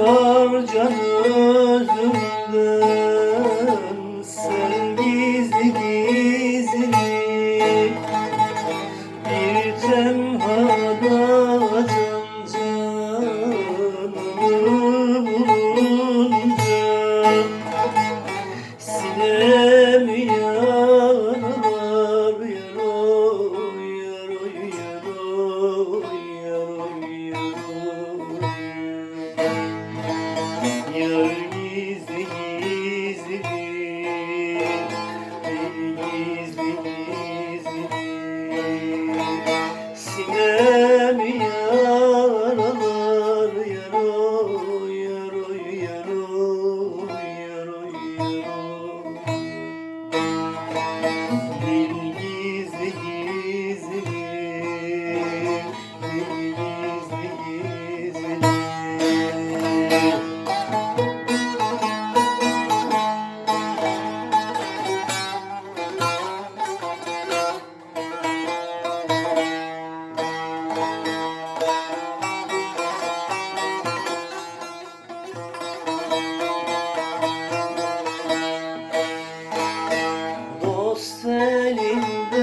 var can özümden Sen gizli gizli Bir tenhada can canımı bulunca Sinem yaralar yaro yaro yaro yaro yaro Thank you. seni in